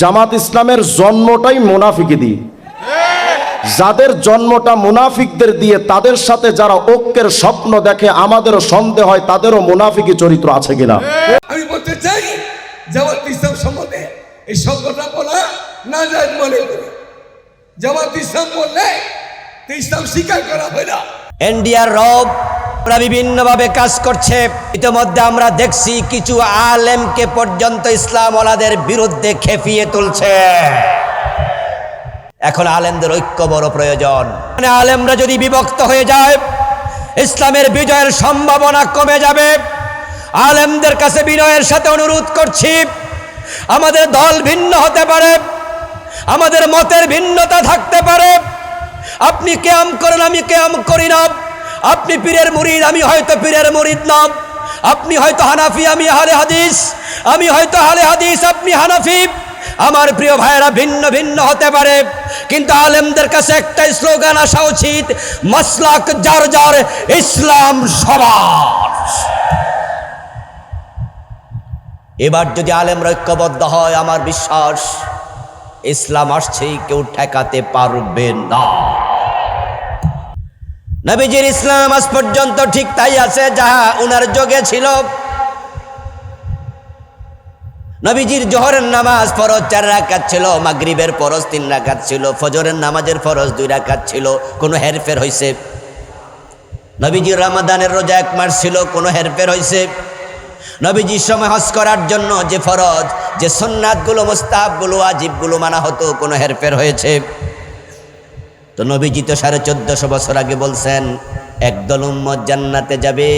জামাত ইসলামের জন্মটাই মোনাফিকি দিয়ে। যাদের জন্মটা মুনাফিকদের দিয়ে, তাদের সাথে যারা ঐক্যের স্বপ্ন দেখে, আমাদেরও সন্দেহ হয়, তাদেরও মুনাফিকি চরিত্র আছে কিনা। আমি বলতে চাই, জামাত ইসলাম সম্বন্ধে এই শব্দটা বলা না যায় মনে করি। জামাত ইসলাম বললে ইসলাম স্বীকার করা হয় না। এনডিআর রব ওরা বিভিন্নভাবে কাজ করছে। ইতিমধ্যে আমরা দেখছি কিছু আলেমকে পর্যন্ত ইসলাম ওলাদের বিরুদ্ধে খেপিয়ে তুলছে। এখন আলেমদের ঐক্য বড় প্রয়োজন। মানে আলেমরা যদি বিভক্ত হয়ে যায়, ইসলামের বিজয়ের সম্ভাবনা কমে যাবে। আলেমদের কাছে বিনয়ের সাথে অনুরোধ করছি, আমাদের দল ভিন্ন হতে পারে, আমাদের মতের ভিন্নতা থাকতে পারে। আপনি কেয়াম করেন, আমি কেয়াম করি না। আপনি পীরের মুরিদ, আমি হয়তো পীরের মুরিদ না। আপনি হয়তো হানাফি, আমি হালে হাদিস। আমি হয়তো হালে হাদিস, আপনি হানাফি। আমার প্রিয় ভাইয়েরা, ভিন্ন ভিন্ন হতে পারে। কিন্তু আলেমদের কাছে একটাই স্লোগান আসা উচিত, মাসলাক যার যার ইসলাম সবার। এবার যদি আলেম ঐক্যবদ্ধ হয়, আমার বিশ্বাস ইসলাম আসছে, কেউ ঠেকাতে পারবে না। নবীজির ইসলাম আজ পর্যন্ত ঠিক তাই আছে, যাহা উনার যোগে ছিল। নবীজির জোহরের নামাজ ফরজ চার রাকাত ছিল, মাগরিবের ফরজ তিন রাকাত ছিল, ফজরের নামাজের ফরজ দুই রাকাত ছিল, কোনো হেরফের হয়েছে নবীজির রমাদানের রোজা এক মাস ছিল, কোনো হেরফের হয়েছে নবীজির সময় হজ করার জন্য যে ফরজ যে সন্ন্যাতগুলো মোস্তাবগুলো আজিবগুলো মানা হতো, কোনো হেরফের হয়েছে? তো নবীজি তো সাড়ে চোদ্দশো বছর আগে বলছেন, একদল উম্মত জান্নাতে যাবে।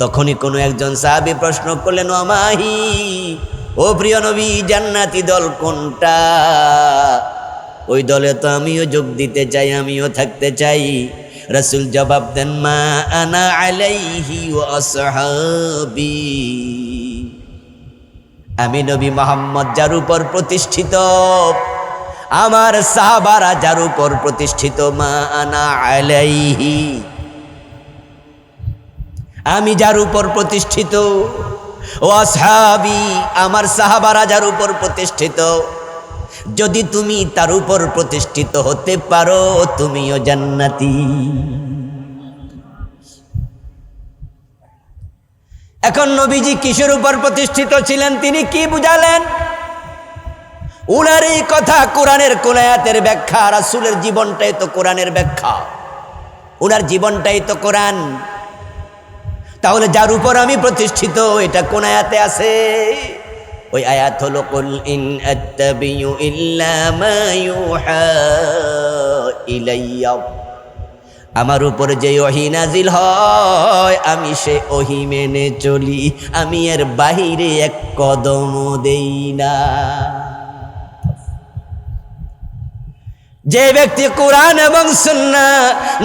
তখনই কোনো একজন সাহাবি প্রশ্ন করলেন আমাহি ও প্রিয় নবী, জান্নাতি দল কোনটা? ওই দলে তো আমিও যোগ দিতে চাই, আমিও থাকতে চাই। রসুল জবাব দেন, মা আনা আলাইহি ও আসহাবি। আমি নবী মোহাম্মদ যার উপর প্রতিষ্ঠিত। আমার সাহাবারা যার উপর প্রতিষ্ঠিত, মা আনা আলাইহি। আমি যার উপর প্রতিষ্ঠিত। ও আসহাবি, আমার সাহাবারা যার উপর প্রতিষ্ঠিত। যদি তুমি তার উপর প্রতিষ্ঠিত হতে পারো, তুমিও জান্নাতি। এখন নবীজি কিসের উপর প্রতিষ্ঠিত ছিলেন তিনি কি বুঝালেন? উনার এই কথা কোরআনের কোনায়াতের ব্যাখ্যা, রাসুলের জীবনটাই তো কোরআনের ব্যাখ্যা। উনার জীবনটাই তো কোরআন। তাহলে যার উপর আমি প্রতিষ্ঠিত, এটা কোন আয়াতে আছে? ওই আয়াত হলো, কুল ইন ইল্লা ইলাইয়া। আমার উপর যে ওহি নাজিল হয়, আমি সে ওহি মেনে চলি, আমি এর বাহিরে এক কদম দেই না। যে ব্যক্তি কোরআন এবং সুন্না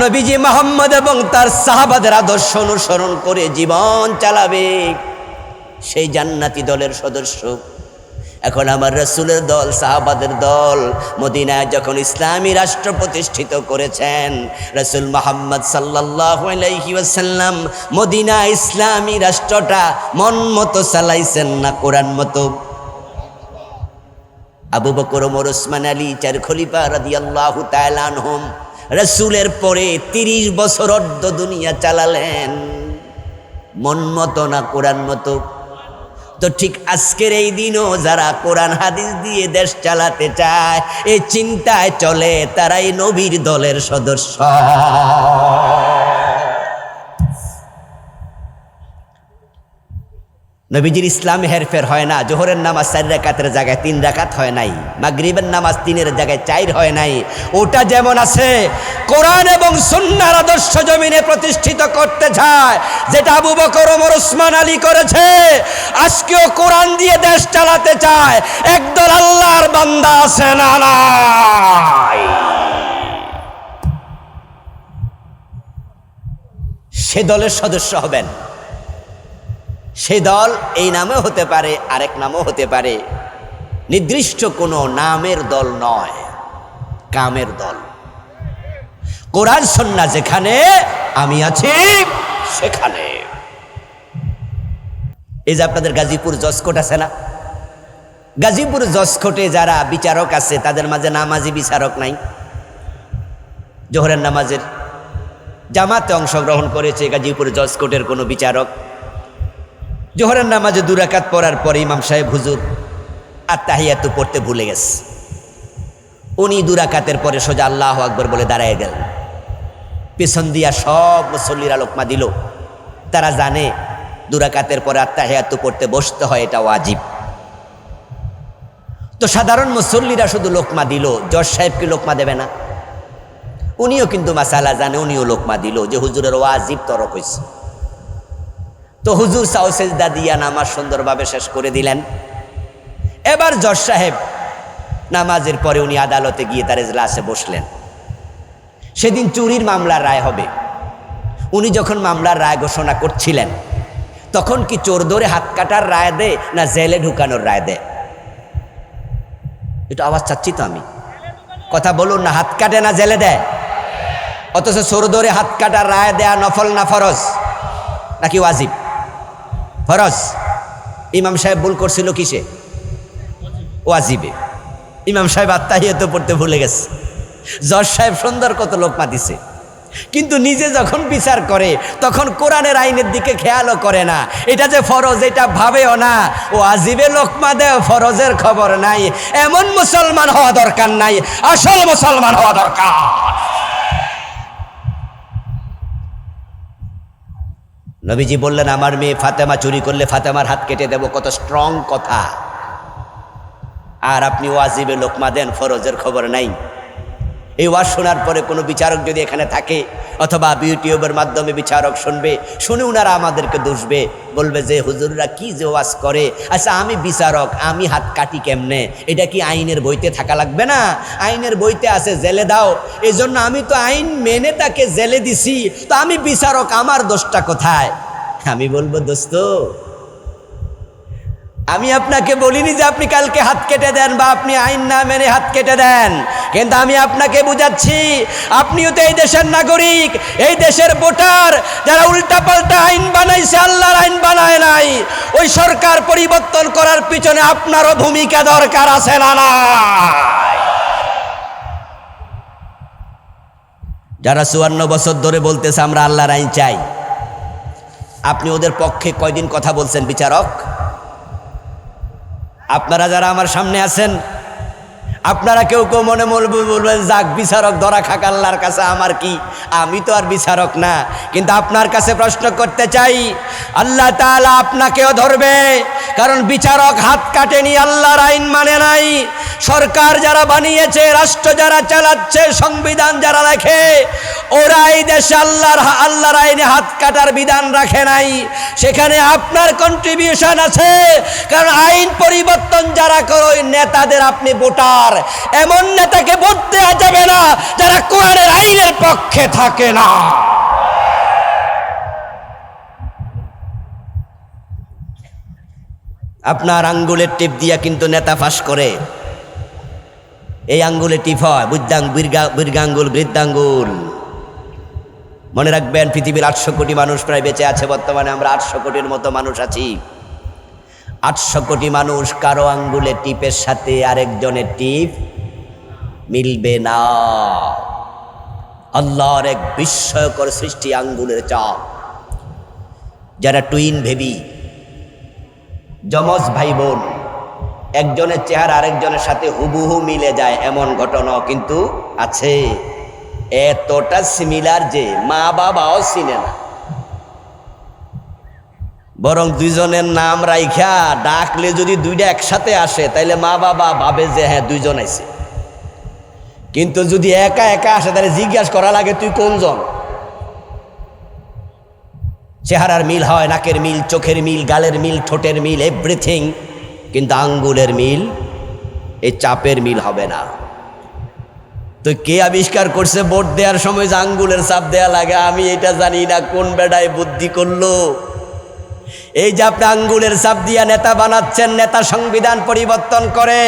নবীজি মোহাম্মদ এবং তার সাহাবাদের আদর্শ অনুসরণ করে জীবন চালাবে, সেই জান্নাতি দলের সদস্য এখন আমার রসুলের দল, সাহাবাদের দল মদিনায় যখন ইসলামী রাষ্ট্র প্রতিষ্ঠিত করেছেন, রসুল মোহাম্মদ সাল্লাহ মদিনা ইসলামী রাষ্ট্রটা মন মতো চালাইছেন না, কোরআন মতো? আবু বকর, ওমর, ওসমান, আলী, চার খলিফা রাদিয়াল্লাহু তাআলা আনহুম রাসূলের পরে 30 বছর অর্ধ দুনিয়া চালালেন। মন মতো না, কোরআন মতো? তো ঠিক আজকের এই দিনও যারা কোরআন হাদিস দিয়ে দেশ চালাতে চায় এই চিন্তায় চলে তারাই নবীর দলের সদস্য। নবীজির ইসলাম হেরফের হয় না, জোহরের নামাজ চার রাকাতের জায়গায় তিন রাকাত হয় নাই, মাগরিবের নামাজ তিনের জায়গায় চার হয় নাই। ওটা যেমন আছে, কোরআন এবং সুন্নার আদর্শ জমিনে প্রতিষ্ঠিত করতে চায় যেটা আবু বকর, ওমর ওসমান আলী করেছে, আজকেও কোরআন দিয়ে দেশ চালাতে চায়, একদল আল্লাহর বান্দা আছে না সে দলের সদস্য হবেন। সেই দল এই নামেও হতে পারে, আরেক নামও হতে পারে। নির্দিষ্ট কোনো নামের দল নয়, কামের দল। কোরআন সন্না যেখানে, আমি আছি সেখানে। এই যে আপনাদের গাজীপুর জসকোট আছে না? গাজীপুর জসকোটে যারা বিচারক আছে, তাদের মাঝে নামাজি বিচারক নাই। জোহরের নামাজের জামাতে অংশগ্রহণ করেছে গাজীপুর জসকোটের কোনো বিচারক। জোহরের নামাজে দুরাকাত পড়ার পরে ইমাম সাহেব, হুজুর, আর তাহিয়াতু পড়তে ভুলে গেছে। উনি দুরাকাতের পরে সোজা আল্লাহ আকবর বলে দাঁড়ায় গেলেন। পেছন দিয়া সব মুসল্লিরা লোকমা দিল। তারা জানে দুরাকাতের পরে আত্মাহিয়াতু পড়তে বসতে হয়, এটা ওয়াজিব। তো সাধারণ মুসল্লিরা শুধু লোকমা দিল, জজ সাহেবকে লোকমা দেবে না? উনিও কিন্তু মাসালা জানে, উনিও লোকমা দিল যে হুজুরের ওয়াজিব তরক হয়েছে তো হুজুর সাউসেজদা দিয়া নামাজ সুন্দরভাবে শেষ করে দিলেন। এবার জজ সাহেব নামাজের পরে উনি আদালতে গিয়ে তার এজলাসে বসলেন। সেদিন চুরির মামলার রায় হবে। উনি যখন মামলার রায় ঘোষণা করছিলেন, তখন কি চোর ধরে হাত কাটার রায় দেয় না জেলে ঢুকানোর রায় দেয়? একটু আওয়াজ চাচ্ছি তো আমি। কথা বলুন না, হাত কাটে না জেলে দেয়? অথচ চোর ধরে হাত কাটার রায় দেয়া নফল না ফরজ? নাকি ওয়াজিব? ফরজ। ইমাম সাহেব ভুল করছিল কিসে? ওয়াজিবে। ইমাম সাহেব আত্মাহিয়ত পড়তে ভুলে গেছে। জজ সাহেব সুন্দর কত লোক দিছে কিন্তু নিজে যখন বিচার করে, তখন কোরআনের আইনের দিকে খেয়ালও করে না। এটা যে ফরজ, এটা ভাবেও না। ও আজিবে লোকমা দেও ফরজের খবর নাই। এমন মুসলমান হওয়া দরকার নাই। আসল মুসলমান হওয়া দরকার। নবীজি বললেন, আমার মেয়ে ফাতেমা চুরি করলে ফাতেমার হাত কেটে দেব, কত স্ট্রং কথা। আর আপনি ওয়াজিবে লোকমা দেন, ফরজের খবর নাই। এই ওয়াজ শোনার পরে কোনো বিচারক যদি এখানে থাকে অথবা ইউটিউবের মাধ্যমে বিচারক শুনবে, শুনে উনারা আমাদেরকে দুষবে। বলবে যে হুজুররা কি যে ওয়াজ করে? আচ্ছা আমি বিচারক, আমি হাত কাটি কেমনে? এটা কি আইনের বইতে থাকা লাগবে না? আইনের বইতে আছে, জেলে দাও। এই জন্য আমি তো আইন মেনে তাকে জেলে দিছি। তো আমি বিচারক, আমার দোষটা কোথায়? আমি বলব, দোস্ত আমি আপনাকে বলিনি যে আপনি কালকে হাত কেটে দেন বা আপনি আইন না মেনে হাত কেটে দেন। কিন্তু আমি আপনাকে বুঝাচ্ছি, আপনিও তো এই দেশের নাগরিক, এই দেশের ভোটার, যারা উল্টা পাল্টা আইন বানাইছে, আল্লাহর আইন বানায় নাই, ওই সরকার পরিবর্তন করার পিছনে আপনারও ভূমিকা দরকার আছে না না যারা চুয়ান্ন বছর ধরে বলতেছে, আমরা আল্লাহর আইন চাই। আপনি ওদের পক্ষে কয়দিন কথা বলছেন, বিচারক? আপনারা যারা আমার সামনে আছেন, আপনারা কেউ কেউ মনে বলবে বলবেন, যাক বিচারক দরা খাক, আল্লাহর কাছে আমার কি আমি তো আর বিচারক না, কিন্তু আপনার কাছে প্রশ্ন করতে চাই, আল্লাহ তাআলা আপনাকেও ধরবে, কারণ বিচারক হাত কাটেনি, আল্লাহর আইন মানে নাই। সরকার যারা বানিয়েছে, রাষ্ট্র যারা চালাচ্ছে, সংবিধান যারা লেখে ওরা এই দেশে আল্লাহর আল্লাহর আইনে হাত কাটার বিধান রাখে নাই। সেখানে আপনার কন্ট্রিবিউশন আছে, কারণ আইন পরিবর্তন যারা করে, ওই নেতাদের আপনি ভোটার। এমন নেতাকে ভোট দেওয়া যাবে না, যারা কোরআনের আইনের পক্ষে থাকে। না। আপনার আঙ্গুলের টিপ দিয়া কিন্তু নেতা ফাঁস করে। এই আঙ্গুলে টিপ হয়, বুদ্ধাং বীর্গা বীর্গাঙ্গুল, বৃদ্ধাঙ্গুল। মনে রাখবেন, পৃথিবীর আটশো কোটি মানুষ প্রায় বেঁচে আছে, বর্তমানে আমরা আটশো কোটির মতো মানুষ আছি। আটশো কোটি মানুষ কারও আঙ্গুলে টিপের সাথে আরেকজনের টিপ মিলবে না। আল্লাহর এক বিস্ময়কর সৃষ্টি আঙ্গুলের চাপ। যারা টুইন ভেবি যমজ ভাই বোন একজনের চেহারা আরেকজনের সাথে হুবহু মিলে যায় এমন ঘটনাও কিন্তু আছে। এতটা সিমিলার যে মা বাবাও চিনে না। বরং দুইজনের নাম রাইখা, ডাকলে যদি দুইটা একসাথে আসে, তাইলে মা বাবা ভাবে যে হ্যাঁ দুইজন আইছে। কিন্তু যদি একা একা আসে, তাহলে জিজ্ঞাসা করা লাগে, তুই কোনজন? চেহারার মিল হয় নাকের মিল, চোখের মিল, গালের মিল, ঠোঁটের মিল এভরিথিং কিন্তু আঙ্গুলের মিল, এই চাপের মিল হবে না। তো কে আবিষ্কার করছে ভোট দেওয়ার সময় যে আঙ্গুলের চাপ দেয়া লাগে? আমি এটা জানি না, কোন বেড়ায় বুদ্ধি করল? এই যে আপনি আঙ্গুলের চাপ দিয়া নেতা বানাচ্ছেন নেতা সংবিধান পরিবর্তন করে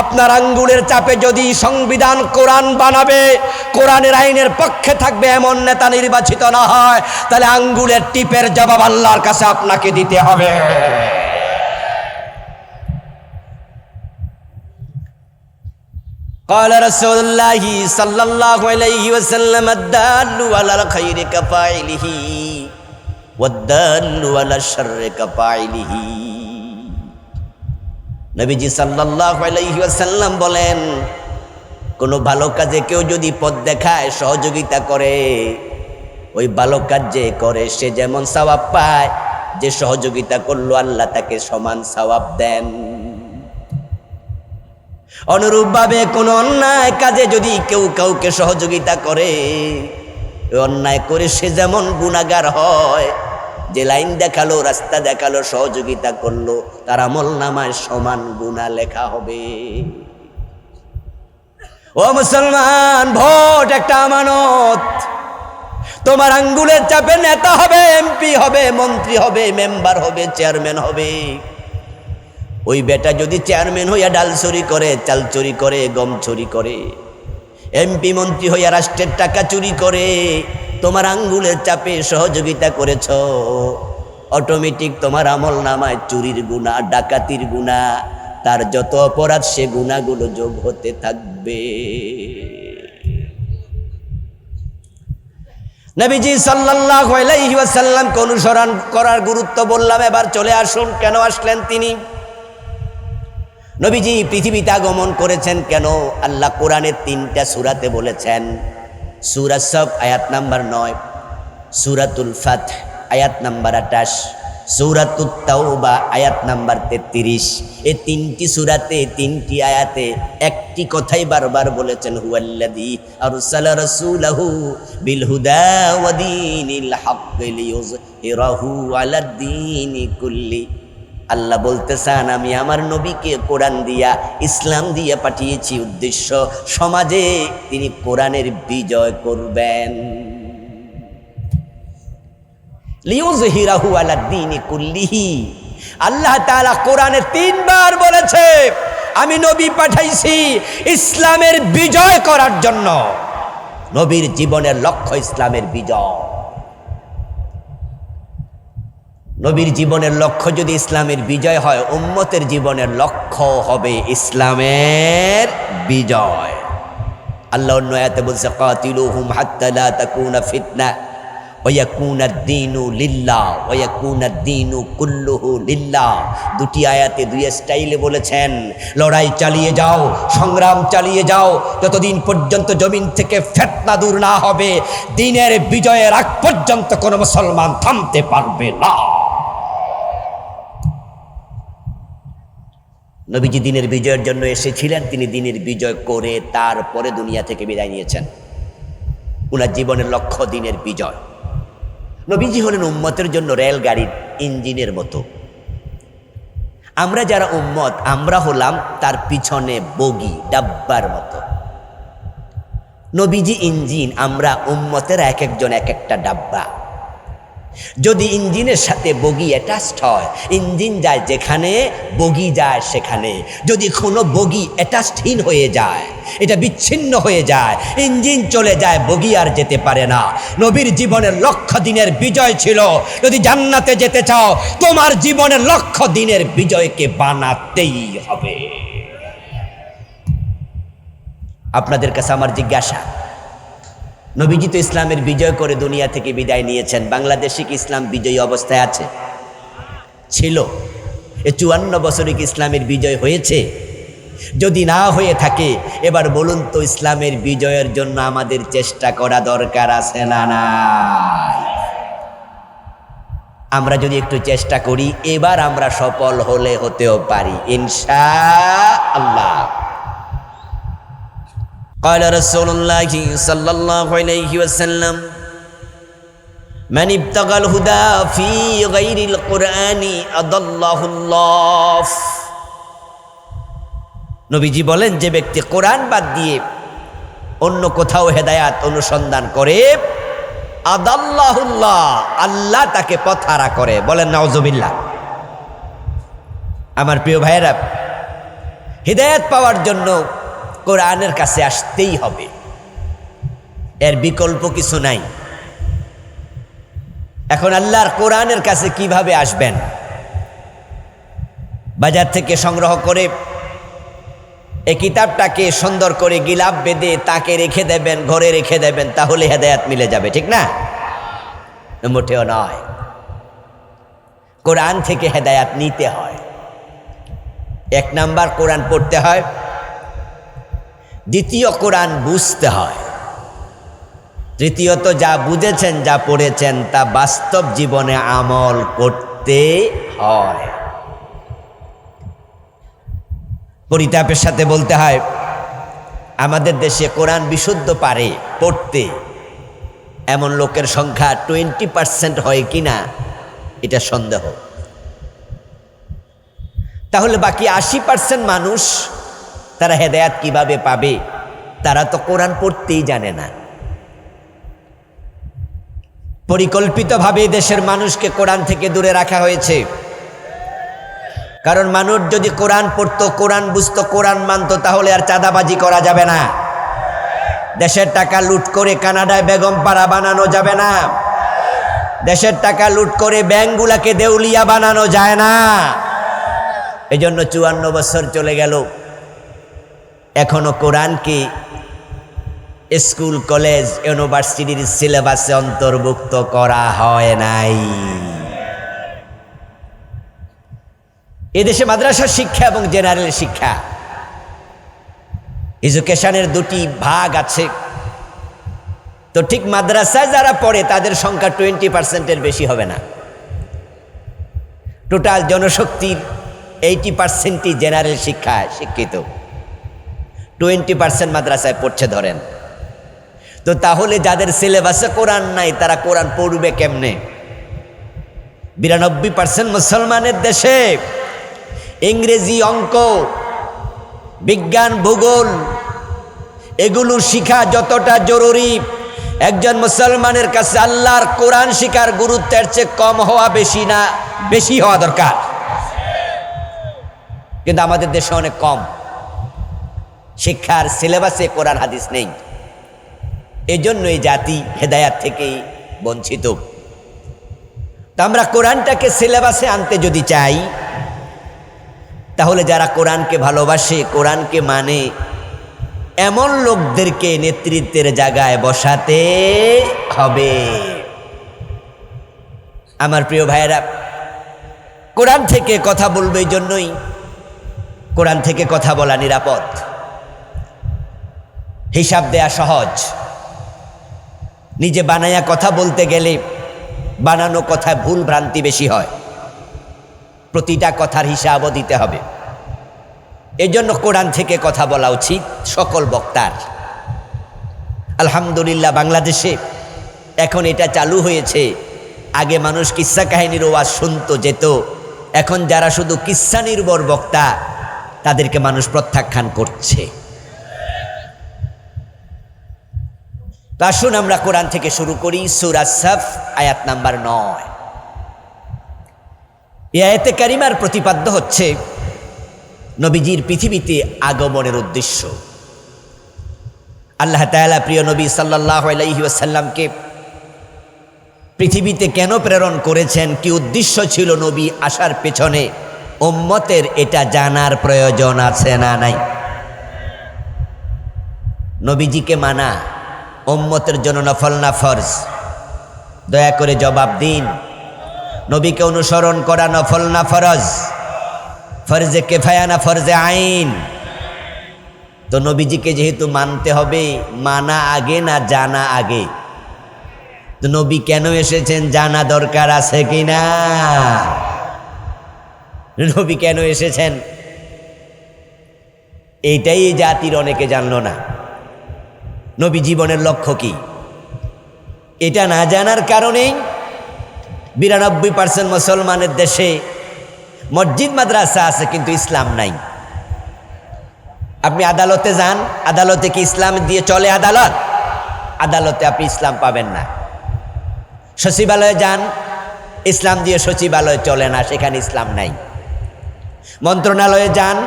আপনার আঙ্গুলের চাপে যদি সংবিধান কোরআন বানাবে কোরআনের আইনের পক্ষে থাকবে এমন নেতা নির্বাচিত না হয় তাহলে আঙ্গুলের টিপের জবাব আল্লাহর কাছে আপনাকে দিতে হবে قال رسول الله صلى الله عليه وسلم الدال على الخير كفاعله নবীজি ওয়াসাল্লাম বলেন, কোনো ভালো কাজে কেউ যদি পথ দেখায়, সহযোগিতা করে, ওই ভালো কাজ যে করে, সে যেমন সওয়াব পায়, যে সহযোগিতা করল, আল্লাহ তাকে সমান সওয়াব দেন। অনুরূপভাবে কোনো অন্যায় কাজে যদি কেউ কাউকে সহযোগিতা করে অন্যায় করে সে যেমন গুণাগার হয় যে লাইন দেখাল, রাস্তা দেখাল, সহযোগিতা করল, তার আমল নামায় সমান গুণা লেখা হবে। ও মুসলমান, ভোট একটা আমানত। তোমার আঙ্গুলের চাপে নেতা হবে এমপি হবে, মন্ত্রী হবে, মেম্বার হবে, চেয়ারম্যান হবে। ওই বেটা যদি চেয়ারম্যান হইয়া ডাল চুরি করে, চাল চুরি করে, গম চুরি করে এমপি মন্ত্রী হইয়া রাষ্ট্রের টাকা চুরি করে তোমার আঙ্গুলের চাপে সহযোগিতা করেছ। অটোমেটিক তোমার আমল নামায় চুরির গুণা, ডাকাতির গুণা, তার যত অপরাধ সে গুণাগুলো যোগ হতে থাকবে। নবীজি সাল্লাল্লাহু আলাইহি ওয়াসাল্লামকে অনুসরণ করার গুরুত্ব বললাম, এবার চলে আসুন, কেন আসলেন তিনি? নবীজি পৃথিবীতে আগমন করেছেন কেন? আল্লাহ কোরআনের তিনটা সুরাতে বলেছেন সুরা সব আয়াত নাম্বার নয় সুরাতুল ফাত আয়াত নাম্বার আটাশ সৌরাতুত তাওবা আয়াত নাম্বার তেত্রিশ। এই তিনটি সুরাতে, তিনটি আয়াতে একটি কথাই বারবার বলেছেন, হুয়াল্লাযী আরসালা রাসূলাহু বিল হুদা ওয়া দীনিল হক কুল্লি আল্লাহ বলতে আমি আমার নবীকে কোরআন দিয়া, ইসলাম দিয়ে পাঠিয়েছি উদ্দেশ্য সমাজে তিনি কোরআনের বিজয় করবেন। লিউজহিরাহু আলা দীনি কুল্লিহি। আল্লাহ তাআলা কোরআনে তিনবার বলেছে, আমি নবী পাঠাইছি ইসলামের বিজয় করার জন্য। নবীর জীবনের লক্ষ্য ইসলামের বিজয়। নবীর জীবনের লক্ষ্য যদি ইসলামের বিজয় হয়, উম্মতের জীবনের লক্ষ্য হবে ইসলামের বিজয়। আল্লাহ অন্য আয়াতে বলছে, কাতিলুহুম হাত্তা লা তাকুনা ফিতনা দুটি আয়াতে দুই স্টাইলে বলেছেন, লড়াই চালিয়ে যাও, সংগ্রাম চালিয়ে যাও, যতদিন পর্যন্ত জমিন থেকে ফেতনা দূর না হবে, দিনের বিজয়ের আগ পর্যন্ত কোনো মুসলমান থামতে পারবে না। নবীজি দিনের বিজয়ের জন্য এসেছিলেন, তিনি দিনের বিজয় করে তারপরে দুনিয়া থেকে বিদায় নিয়েছেন। উনার জীবনের লক্ষ্য দিনের বিজয়। নবীজি হলেন উম্মতের জন্য রেলগাড়ির ইঞ্জিনের মতো। আমরা যারা উম্মত, আমরা হলাম তার পিছনে বগি, ডাব্বার মতো। নবীজি ইঞ্জিন, আমরা উম্মতের এক একজন এক একটা ডাব্বা। যদি ইঞ্জিনের সাথে বগি অ্যাটাচড হয়, ইঞ্জিন যায় যেখানে, বগি যায় সেখানে। যদি কোনো বগি অ্যাটাচডহীন হয়ে যায়, এটা বিচ্ছিন্ন হয়ে যায়, ইঞ্জিন চলে যায়, বগি আর যেতে পারে না। নবীর জীবনের লক্ষ দিনের বিজয় ছিল। যদি জান্নাতে যেতে চাও, তোমার জীবনের লক্ষ দিনের বিজয়কে বানাতেই হবে। আপনাদের কাছে আমার জিজ্ঞাসা নবীজি তো ইসলামের বিজয় করে দুনিয়া থেকে বিদায় নিয়েছেন। বাংলাদেশে কি ইসলাম বিজয়ী অবস্থায় আছে? ছিল। এ চুয়ান্ন বছরে কি ইসলামের বিজয় হয়েছে? যদি না হয়ে থাকে, এবার বলুন তো ইসলামের বিজয়ের জন্য আমাদের চেষ্টা করা দরকার আছে না না আমরা যদি একটু চেষ্টা করি, এবার আমরা সফল হলে হতেও পারি। ইনশা আল্লাহ। قال رسول الله صلى الله عليه وسلم من ابتغى الهدى في غير القرآن أضله الله নবীজি বলেন যে ব্যক্তি কোরআন বাদ দিয়ে অন্য কোথাও হেদায়াত অনুসন্ধান করে আদাল্লাহুল্লাহ আল্লাহ তাকে পথহারা করে বলেন নওজবিল্লা আমার প্রিয় ভাইয়েরা হৃদায়ত পাওয়ার জন্য কোরআনের কাছে আসতেই হবে। এর বিকল্প কিছু নাই। এখন আল্লাহর কোরআনের কাছে কীভাবে আসবেন? বাজার থেকে সংগ্রহ করে এই কিতাবটাকে সুন্দর করে গিলাপ বেঁধে তাকে রেখে দেবেন, ঘরে রেখে দেবেন, তাহলে হেদায়াত মিলে যাবে, ঠিক না, মোটেও নয়। কোরআন থেকে হেদায়াত নিতে হয়। এক নাম্বার কোরআন পড়তে হয় দ্বিতীয় কোরআন বুঝতে হয়। তৃতীয়ত যা বুঝেছেন, যা পড়েছেন, তা বাস্তব জীবনে আমল করতে হয়। পরিতাপের সাথে বলতে হয়, আমাদের দেশে কোরআন বিশুদ্ধ পারে পড়তে। এমন লোকের সংখ্যা টোয়েন্টি পার্সেন্ট হয় কি না, এটা সন্দেহ। তাহলে বাকি আশি পার্সেন্ট মানুষ তারা হেদায়াত কীভাবে পাবে, তারা তো কোরআন পড়তেই জানে না। পরিকল্পিতভাবে দেশের মানুষকে কোরআন থেকে দূরে রাখা হয়েছে। কারণ মানুষ যদি কোরআন পড়তো, কোরআন বুঝতো, কোরআন মানতো, তাহলে আর চাঁদাবাজি করা যাবে না। দেশের টাকা লুট করে কানাডায় বেগম পাড়া বানানো যাবে না। দেশের টাকা লুট করে ব্যাংকগুলাকে দেউলিয়া বানানো যায় না। এই জন্য চুয়ান্ন বছর চলে গেল। এখনও কোরআনকে স্কুল, কলেজ, ইউনিভার্সিটির সিলেবাসে অন্তর্ভুক্ত করা হয় নাই। এদেশে মাদ্রাসা শিক্ষা এবং জেনারেল শিক্ষা। এডুকেশনের দুটি ভাগ আছে। তো ঠিক মাদ্রাসায় যারা পড়ে, তাদের সংখ্যা টোয়েন্টি পার্সেন্টের বেশি হবে না। টোটাল জনশক্তির এইটি পার্সেন্টই জেনারেল শিক্ষায় শিক্ষিত। টোয়েন্টি পার্সেন্ট মাদ্রাসায় পড়ছে ধরেন। তো তাহলে যাদের সিলেবাসে কোরআন নাই, তারা কোরআন পড়বে কেমনে? বিরানব্বই পার্সেন্ট মুসলমানের দেশে ইংরেজি অঙ্ক, বিজ্ঞান, ভূগোল, এগুলো শিখা যতটা জরুরি। একজন মুসলমানের কাছে আল্লাহর কোরআন শিখার গুরুত্বের চেয়ে কম হওয়া বেশি না, বেশি হওয়া দরকার। কিন্তু আমাদের দেশে অনেক কম। শিক্ষার সিলেবাসে কোরআন, হাদিস নেই। এই জন্য এই জাতি হেদায়াত থেকেই বঞ্চিত। তা আমরা কোরআনটাকে সিলেবাসে আনতে যদি চাই, তাহলে যারা কোরআনকে ভালোবাসে, কোরআনকে মানে এমন লোকদেরকে নেতৃত্বের জায়গায় বসাতে হবে। আমার প্রিয় ভাইয়েরা, কোরআন থেকে কথা বলবে জন্যই। কোরআন থেকে কথা বলা নিরাপদ। হিসাব দেয়া সহজ। নিজে বানায়া কথা বলতে গেলে বানানো কথায় ভুল ভ্রান্তি বেশি হয়। প্রতিটা কথার হিসাবও দিতে হবে। এজন্য কোরআন থেকে কথা বলা উচিত সকল বক্তার। আলহামদুলিল্লাহ, বাংলাদেশে এখন এটা চালু হয়েছে। আগে মানুষ কিস্সা কাহিনীর ওয়াজ শুনতো, যেত। এখন যারা শুধু কিস্সা নির্ভর বক্তা, তাদেরকে মানুষ প্রত্যাখ্যান করছে। আসুন আমরা কোরআন থেকে শুরু করি সুরাসাফ আয়াত নাম্বার নয়। এই আয়াতে কারিমার প্রতিপাদ্য হচ্ছে নবীজির পৃথিবীতে আগমনের উদ্দেশ্য। আল্লাহ তাআলা প্রিয় নবী সাল্লাহ আলাইহি ওয়াসাল্লামকে পৃথিবীতে কেন প্রেরণ করেছেন, কি উদ্দেশ্য ছিল নবী আসার পেছনে, উম্মতের এটা জানার প্রয়োজন আছে না নাই? নবীজিকে মানা উম্মতের জন্য নফল না ফরজ? দয়া করে জবাব দিন। নবীকে অনুসরণ করা নফল না ফরজ? ফরজে কেফায়া না ফরজে আইন? তো নবীজিকে যেহেতু মানতে হবে, মানা আগে না জানা আগে? তো নবী কেন এসেছেন জানা দরকার আছে কি না? নবী কেন এসেছেন? এইটাই জাতির অনেকে জানলো না। নবী জীবনের লক্ষ্য কি? এটা না জানার কারণেই বিরানব্বই পার্সেন্ট মুসলমানের দেশে মসজিদ, মাদ্রাসা আছে, কিন্তু ইসলাম নাই। আপনি আদালতে যান, আদালতে কি ইসলাম দিয়ে চলে আদালত? আদালতে আপনি ইসলাম পাবেন না। সচিবালয়ে যান, ইসলাম দিয়ে সচিবালয় চলে না, সেখানে ইসলাম নাই। মন্ত্রণালয়ে যান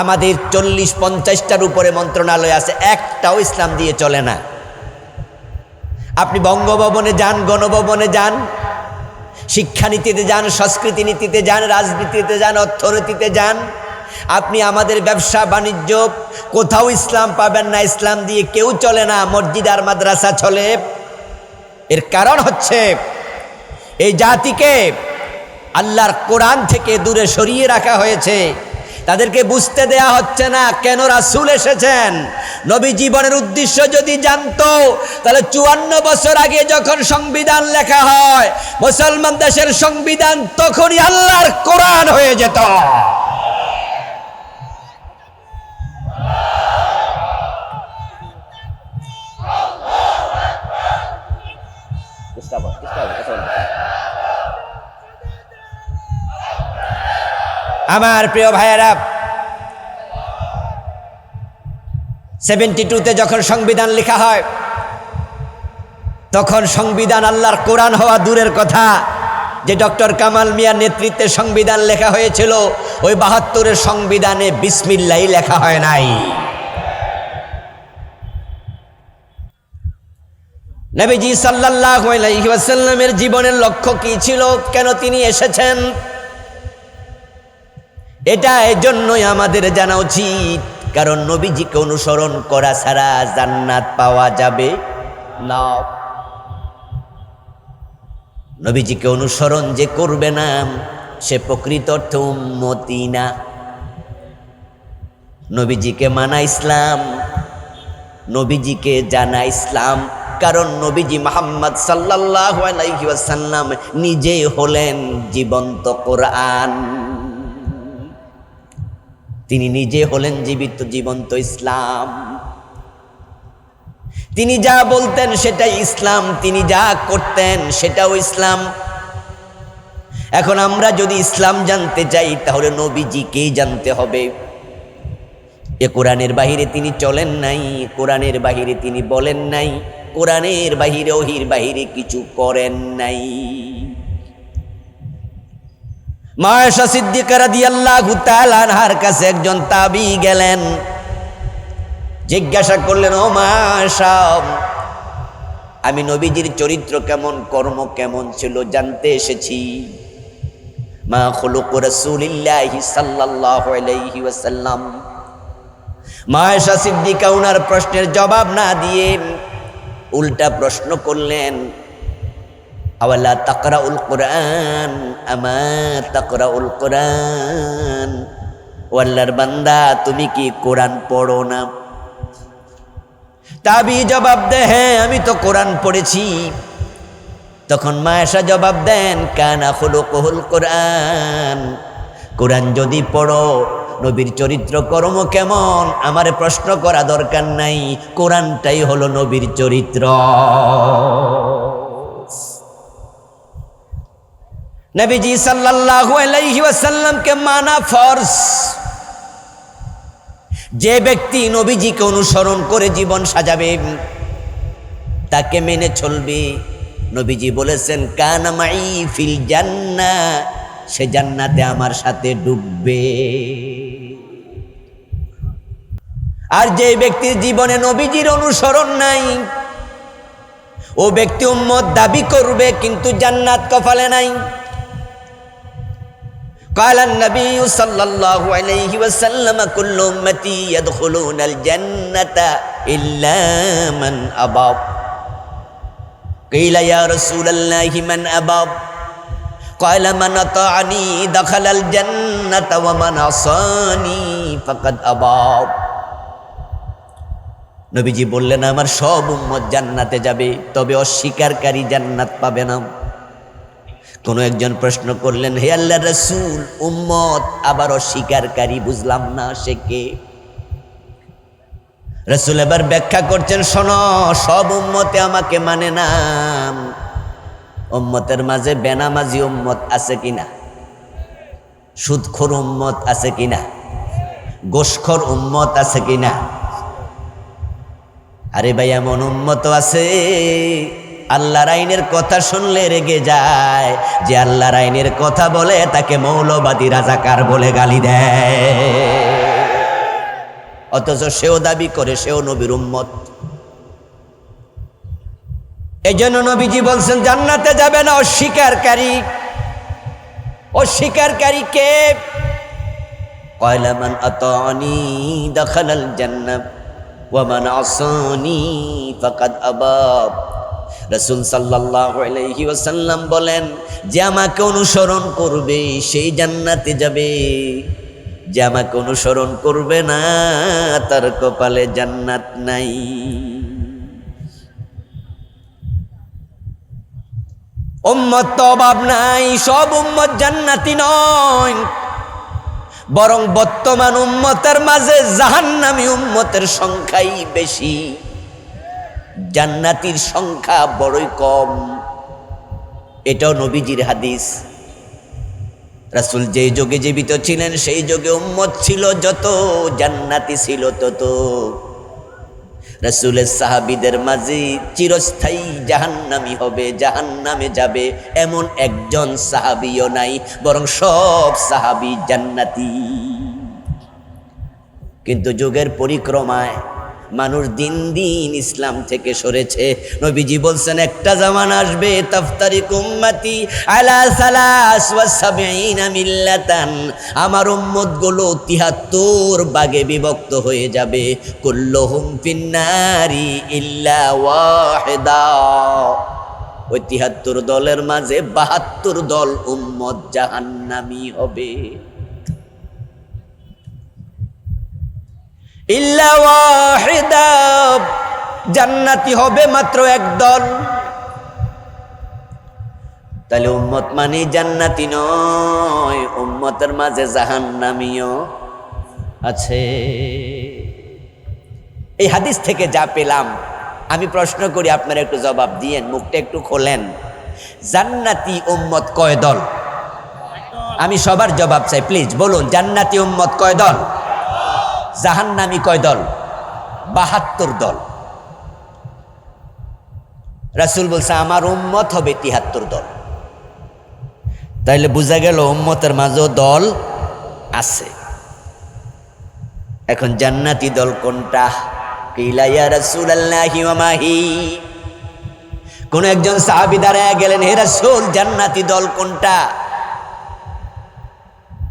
আমাদের চল্লিশ পঞ্চাশটার উপরে মন্ত্রণালয় আছে, একটাও ইসলাম দিয়ে চলে না। আপনি বঙ্গভবনে যান, গণভবনে যান, শিক্ষানীতিতে যান সংস্কৃতি নীতিতে যান, রাজনীতিতে যান, অর্থনীতিতে যান, আপনি আমাদের ব্যবসা, বাণিজ্য, কোথাও ইসলাম পাবেন না, ইসলাম দিয়ে কেউ চলে না, মসজিদ আর মাদ্রাসা চলে। এর কারণ হচ্ছে, এই জাতিকে আল্লাহর কোরআন থেকে দূরে সরিয়ে রাখা হয়েছে। তাদেরকে বুঝতে দেয়া হচ্ছে না, কেন রাসুল এসেছেন? নবী জীবনের উদ্দেশ্য যদি জানতো, তাহলে চুয়ান্ন বছর আগে যখন সংবিধান লেখা হয়, মুসলমান দেশের সংবিধান তখনই আল্লাহর কোরআন হয়ে যেত। আমার প্রিয় ভাইয়েরা সেভেন্টি টুতে যখন সংবিধান লেখা হয়, তখন সংবিধান আল্লাহর কোরআন হওয়া দূরের কথা। যে ডক্টর কামাল মিয়ার নেতৃত্বে সংবিধান লেখা হয়েছিল, ওই বাহাত্তরের সংবিধানে বিসমিল্লাই লেখা হয় নাই। নবীজি সাল্লাহ আলাইসাল্লামের জীবনের লক্ষ্য কি ছিল? কেন তিনি এসেছেন? এটা এজন্যই আমাদের জানা উচিত, কারণ নবীজিকে অনুসরণ করা ছাড়া জান্নাত পাওয়া যাবে না। নবীজিকে অনুসরণ যে করবে না, সে প্রকৃত অর্থে উম্মতি না। নবীজিকে মানা ইসলাম, নবীজিকে জানা ইসলাম, কারণ নবীজি মোহাম্মদ সাল্লাহ আলাইসাল্লাম নিজে হলেন জীবন্ত কোরআন। তিনি নিজে হলেন জীবিত জীবন্ত ইসলাম। তিনি যা বলতেন সেটাই ইসলাম, তিনি যা করতেন সেটাও ইসলাম। এখন আমরা যদি ইসলাম জানতে চাই, তাহলে নবীজিকেই জানতে হবে। এ কোরআনের বাহিরে তিনি চলেন নাই, কোরআনের বাহিরে তিনি বলেন নাই, কোরআনের বাহিরে, ওহির বাহিরে কিছু করেন নাই। মায়েশা সিদ্দিকার দিয়াল্লাহু আনহার কাছে একজন তাবি গেলেন। জিজ্ঞাসা করলেন, ও মায়েশা, আমি নবীজির চরিত্র কেমন, কর্ম কেমন ছিল, জানতে এসেছি। মা খুলুক রাসূলিল্লাহি সাল্লাল্লাহু আলাইহি ওয়াসাল্লাম। মায়েশা সিদ্দিকা উনার প্রশ্নের জবাব না দিয়ে উল্টা প্রশ্ন করলেন আওয়ালা তাকরা উল কোরআন আমা তাকরা উল কোরআন ও আল্লাহর বান্দা তুমি কি কোরআন পড়ো না তাবি জবাব দে হ্যাঁ আমি তো কোরআন পড়েছি তখন মায়েশা জবাব দেন কানা হলো কহুল কোরআন কোরআন যদি পড়ো নবীর চরিত্র কর্ম কেমন আমারে প্রশ্ন করা দরকার নাই কোরআনটাই হলো নবীর চরিত্র নবীজি সাল্লাল্লাহু আলাইহি ওয়াসাল্লামকে মানা ফরজ। যে ব্যক্তি নবীজিকে অনুসরণ করে জীবন সাজাবে, তাকে মেনে চলবে। নবীজি বলেছেন কানামাই ফিল জান্না সে জান্নাতে আমার সাথে ডুববে। আর যে ব্যক্তির জীবনে নবীজির অনুসরণ নাই, ও ব্যক্তি উম্মত দাবি করবে, কিন্তু জান্নাত কপালে নাই। قال النبي صلى الله عليه وسلم كل أمتي يدخلون الجنة إلا من أبى قيل يا رسول الله من أبى قال من أطاعني دخل الجنة ومن عصاني فقد أبى নবীজি বললেন আমার সব উম্মত জান্নাতে যাবে তবে অস্বীকারী জান্নাত পাবে না কোনো একজন প্রশ্ন করলেন, হে আল্লাহ রসুল, উম্মত আবার অস্বীকারী বুঝলাম না সে কে? রসুল এবার ব্যাখ্যা করছেন, শোনো, সব উম্মতে আমাকে মানে না। উম্মতের মাঝে বেনামাজি উম্মত আছে কিনা? সুদখোর উম্মত আছে কিনা? গোসখর উম্মত আছে কিনা? আরে ভাই, এমন উম্মত আছে আল্লাহর আইনের কথা শুনলে রেগে যায়। যে আল্লাহর আইনের কথা বলে, তাকে মৌলবাদী রাজাকার বলে গালি দেয়। অথচ সেও দাবি করে, সেও নবীর উম্মত। এই জন্য নবীজি বলছেন, জান্নাতে যাবে না অস্বীকারী। অস্বীকারী কে? কয়লা মান আতানি দখলাল জান্নাত ওয়া মান আসানি ফাকাদ আবাব রাসূল সাল্লাল্লাহু আলাইহি ওয়াসাল্লাম বলেন, যে আমাকে অনুসরণ করবে সেই জান্নাতে যাবে। যে আমাকে অনুসরণ করবে না, তার কপালে জান্নাত নাই। উম্মত তো অভাব নাই, সব উম্মত জান্নাতি নয়। বরং বর্তমান উম্মতের মাঝে জাহান্নামী উম্মতের সংখ্যাই বেশি। জান্নাতির সংখ্যা বড়ই কম। এটাও নবীজির হাদিস। রাসূল যে যুগে জীবিত ছিলেন, সেই যুগে উম্মত ছিল যত, জান্নাতি ছিল তত। রাসূলের সাহাবীদের মাঝে চিরস্থায়ী জাহান্নামি হবে, জাহান্নামে যাবে এমন একজন সাহাবিও নাই, বরং সব সাহাবি জান্নাতি। কিন্তু যুগের পরিক্রমায় মানুষ দিন দিন ইসলাম থেকে সরেছে। নবীজি বলছেন, একটা জামান আসবে, তাফতারি কুম্মাতি আলা সালাস মিল্লাতান। আমার উম্মতগুলো 73 ভাগে বিভক্ত হয়ে যাবে। কুল্লুহুম ফিন্নারি ইল্লা ওয়াহিদা। ওই 73 দলের মাঝে 72 দল উম্মত জাহান্নামী হবে। জান্নাতি হবে মাত্র একদল তাহলে উম্মত মানে জান্নাতি নয়, উম্মতের মাঝে জাহান্নামীও আছে। এই হাদিস থেকে যা পেলাম, আমি প্রশ্ন করি, আপনারা একটু জবাব দিয়েন, মুখটা একটু খোলেন। জান্নাতি উম্মত কয় দল? আমি সবার জবাব চাই প্লিজ বলুন, জান্নাতি উম্মত কয় দল? জাহান্নামি কয় দল? বাহাত্তর দল। রাসুল বলছে, আমার উম্মত হবে তিহাত্তর দল। তাইলে বোঝা গেল উম্মতের মাঝেও দল আছে। এখন জান্নাতি দল কোনটা? কিলাইয়া রাসুল মাহি কোন একজন সাহাবি দাঁড়ায় গেলেন, হে রাসুল, জান্নাতি দল কোনটা?